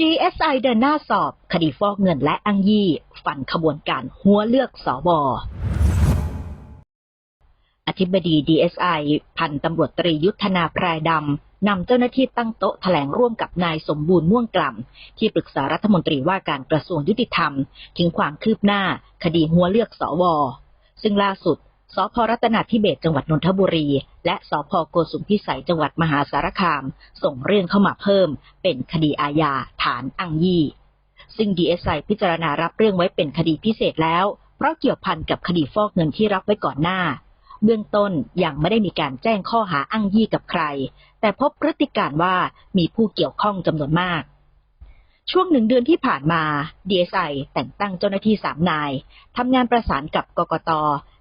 DSI เดินหน้าสอบ คดีฟอกเงินและอ้างยี่ ฟันขบวนการหัวเลือกสวอธิบดี DSI พันตำรวจตรียุทธนาพรายดำนำเจ้าหน้าที่ตั้งโต๊ะแถลงร่วมกับนายสมบูรณ์ม่วงกล่ำที่ปรึกษารัฐมนตรีว่าการกระทรวงยุติธรรม ถึงความคืบหน้า คดีหัวเลือกสวซึ่งล่าสุด สพรัตนาธิเบศจังหวัดนนทบุรี และสพโกสุมพิสัยจังหวัดมหาสารคาม ส่งเรื่องเข้ามาเพิ่ม เป็นคดีอาญาฐานอ้างยี่ ซึ่ง DSI พิจารณารับเรื่องไว้เป็นคดีพิเศษแล้ว เพราะเกี่ยวพันกับคดีฟอกเงินที่รับไว้ก่อนหน้า เบื้องต้นยังไม่ได้มีการแจ้งข้อหาอ้างยี่กับใคร แต่พบพฤติการว่ามีผู้เกี่ยวข้องจำนวนมากช่วงหนึ่งเดือนที่ผ่านมา DSI แต่งตั้งเจ้าหน้าที่สามนาย ทำงานประสานกับกกต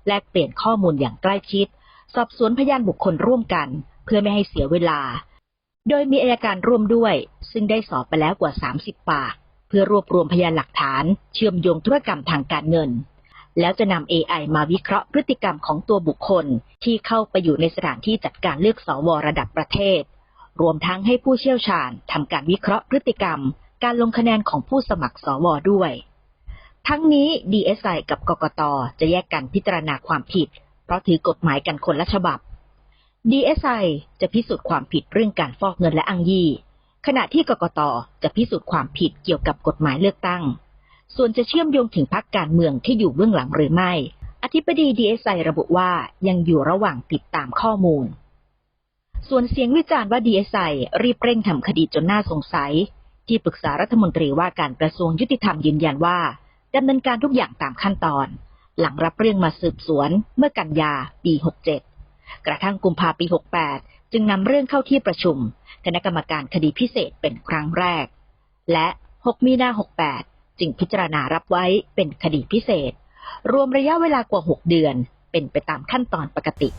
แลกเปลี่ยนข้อมูลอย่างใกล้ชิด สอบสวนพยานบุคคลร่วมกัน เพื่อไม่ให้เสียเวลา โดยมีอายการร่วมด้วย ซึ่งได้สอบไปแล้วกว่า 30 ปาก เพื่อรวบรวมพยานหลักฐาน เชื่อมโยงธุรกรรมทางการเงิน แล้วจะนำ AI มาวิเคราะห์พฤติกรรมของตัวบุคคล ที่เข้าไปอยู่ในสถานที่จัดการเลือกสวระดับประเทศ รวมทั้งให้ผู้เชี่ยวชาญทำการวิเคราะห์พฤติกรรม การลงคะแนนของผู้สมัครสวด้วย ทั้งนี้ DSI กับกกตจะแยกกันพิจารณาความผิด เพราะถือกฎหมายกันคนละฉบับ DSI จะพิสูจน์ความผิดเรื่องการฟอกเงินและอ้างยี่ ขณะที่กกตจะพิสูจน์ความผิดเกี่ยวกับกฎหมายเลือกตั้ง ส่วนจะเชื่อมโยงถึงพรรคการเมืองที่อยู่เบื้องหลังหรือไม่ อธิบดี DSI ระบุว่ายังอยู่ระหว่างติดตามข้อมูล ส่วนเสียงวิจารณ์ว่า DSI รีบเร่งทำคดีจนน่าสงสัย ที่ปรึกษารัฐมนตรีว่าการกระทรวงยุติธรรมยืนยันว่า ดำเนินการทุกอย่างตามขั้นตอน หลังรับเรื่องมาสืบสวนเมื่อกันยาปี 67 กระทั่งกุมภาปี 68 จึงนำเรื่องเข้าที่ประชุม คณะกรรมการคดีพิเศษเป็นครั้งแรก และ 6 มีนา 68 จึงพิจารณารับไว้เป็นคดีพิเศษ รวมระยะเวลากว่า 6 เดือน เป็นไปตามขั้นตอนปกติ